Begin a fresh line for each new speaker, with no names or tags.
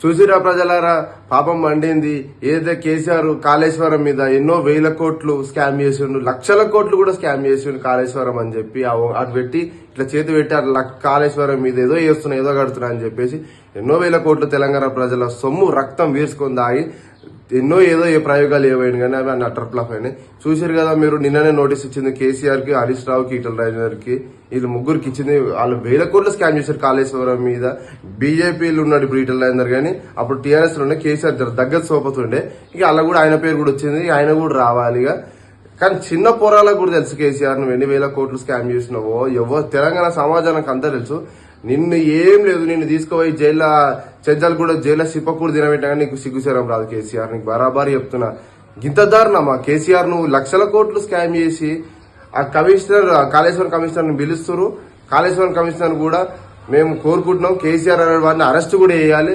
చూసిరా ప్రజలారా పాపం మండింది. ఏదైతే కేసీఆర్ కాళేశ్వరం మీద ఎన్నో వేల కోట్లు స్కామ్ చేసిండు లక్షల కోట్లు కూడా స్కామ్ చేసిండు కాళేశ్వరం అని చెప్పి అటు పెట్టి ఇట్లా చేతి పెట్టి అట్లా కాళేశ్వరం మీద ఏదో చేస్తున్నా ఏదో కడుతున్నా అని చెప్పేసి ఎన్నో వేల కోట్లు తెలంగాణ ప్రజల సొమ్ము రక్తం వీర్చుకొని దాగి ఎన్నో ఏదో ఏ ప్రయోగాలు ఏవైనా కానీ అవి అన్ని అటర్ ఫ్లాప్ అయినాయి. చూసారు కదా మీరు నిన్ననే నోటీస్ ఇచ్చింది కేసీఆర్కి హరీష్ రావుకి ఈటల రాజేందర్ వీళ్ళు ముగ్గురికి ఇచ్చింది. వాళ్ళు వేల కోట్లు స్కామ్ చేశారు కాళేశ్వరం మీద. బీజేపీలు ఉన్నాడు ఇప్పుడు ఈటల రాజేందర్ కానీ అప్పుడు టీఆర్ఎస్ ఉండే కేసీఆర్ దగ్గర సోపతుండే. ఇక అలా కూడా ఆయన పేరు కూడా వచ్చింది ఆయన కూడా రావాలి ఇక. కానీ చిన్న పోరాలకు కూడా తెలుసు కేసీఆర్ నువ్వు ఎన్ని వేల కోట్లు స్కామ్ చేసినావో ఎవరు తెలంగాణ సమాజానికి అంతా తెలుసు. నిన్ను ఏం లేదు నిన్ను తీసుకుపోయి జైల్లో చెజ్జలు కూడా జైల్లో సిప్పకూడదు తినబెట్టగా నీకు సిగ్గుసేరం రాదు కేసీఆర్. నీకు బరాబరి చెప్తున్నా. ఇంత దారుణమా? కేసీఆర్ నువ్వు లక్షల కోట్లు స్కామ్ చేసి ఆ కమిషనర్ కాళేశ్వరం కమిషనర్ని పిలుస్తున్నారు కాళేశ్వరం కమిషనర్ కూడా మేము కోరుకుంటున్నాం. కేసీఆర్ అనే వాడిని అరెస్ట్ కూడా చేయాలి.